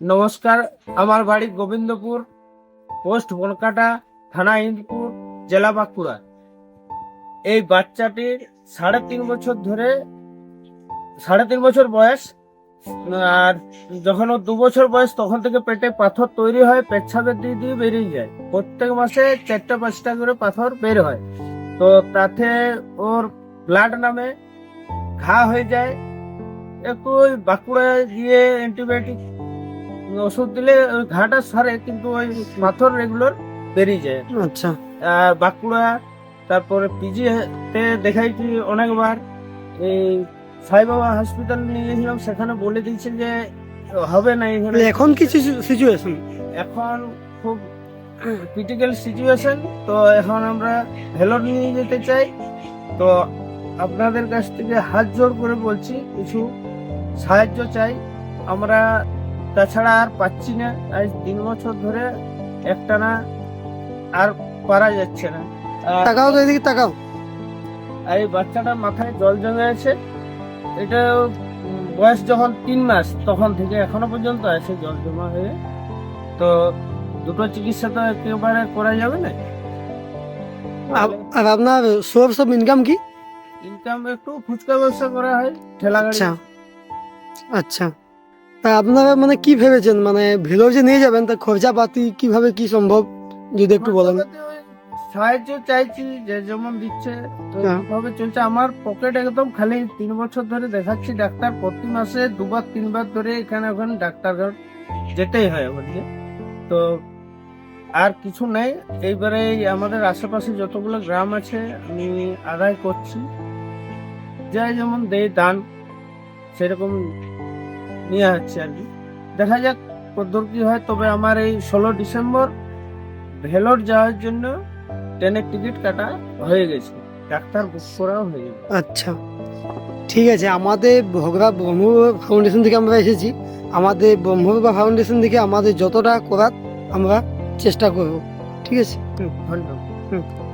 নমস্কার, আমার বাড়ি গোবিন্দপুর, পোস্ট বনকাটা থানা ইন্দপুর, জেলা বাঁকুড়া। এই বাচ্চাটির সাড়ে তিন বছর ধরে, সাড়ে তিন বছর বয়স, আর যখন ওর দু বছর বয়স, তখন থেকে পেটে পাথর তৈরি হয় পেচ্ছাপের দিয়ে দিয়ে বেরিয়ে যায়। প্রত্যেক মাসে চারটা পাঁচটা করে পাথর বের হয়। তো তাতে ওর ব্লাড নামে ঘা হয়ে যায়। একটু ওই বাঁকুড়ায় গিয়ে অ্যান্টিবায়োটিক ওষুধ দিলে ঘাটা সারে কিন্তু ওই পাথর রেগুলার বেরিয়ে যায়। আচ্ছা। বাঁকুড়া তারপরে পিজি তে দেখাইছি অনেকবার। এই সাইবাবা হসপিটাল নিয়ে গেছিলাম সেখানে বলে দিয়েছে যে হবে না এখানে এখন কি সিচুয়েশন এখন খুব ক্রিটিক্যাল সিচুয়েশন তো এখন আমরা ভেলোর নিয়ে যেতে চাই। তো আপনাদের কাছ থেকে হাত জোড় করে বলছি কিছু সাহায্য চাই। আমরা তাছাড়া আর পাচ্ছি না। আজ তিন বছর ধরে একটানা আর পারা যাচ্ছে না। তাকাও তো এদিকে তাকাও। আর এই বাচ্চাটার মাথায় জল জমে আছে। এটা বয়স যখন তিন মাস তখন থেকে এখনও পর্যন্ত আছে জল জমা হয়ে। তো দুটো চিকিৎসা তো একেবারে করা যাবে না। আর আপনার সোর্স অফ ইনকাম কি? ইনকাম একটু ফুচকা ব্যবসা করা হয় ঠেলা গাড়ি আচ্ছা। আচ্ছা। আপনারা মানে কি ভেবেছেন? মানে ভেলোর যে নিয়ে যাবেন তা খরচাপাতি কীভাবে কি সম্ভব? যদি একটু বলেন। সাহায্য চাইছি যে যেমন দিচ্ছে হ্যাঁ। ভাবে চলছে। আমার পকেট একদম খালি তিন বছর ধরে দেখাচ্ছি ডাক্তার। প্রতি মাসে দুবার তিনবার ধরে এখানে ওখানে ডাক্তার যেতেই হয় আমাকে তো আর কিছু নেই। এইবারে এই আমাদের আশেপাশে যতগুলো গ্রাম আছে আমি আদায় করছি। যাই যেমন দেয় দান সেরকম নিয়ে হচ্ছে আর কি। দেখা যাক কদ্দূর কি হয়। তবে আমার এই ষোলো ডিসেম্বর ভেলোর যাওয়ার জন্য ট্রেনের টিকিট কাটা হয়ে গেছে। ডাক্তার বুক করাও হয়ে গেছে। আচ্ছা ঠিক আছে। আমাদের ভগরা ব্রহ্ম ফাউন্ডেশন থেকে আমরা এসেছি। আমাদের ব্রহ্মবাবা ফাউন্ডেশন থেকে আমাদের যতটা করার আমরা চেষ্টা করব। ঠিক আছে? ধন্যবাদ। হুম।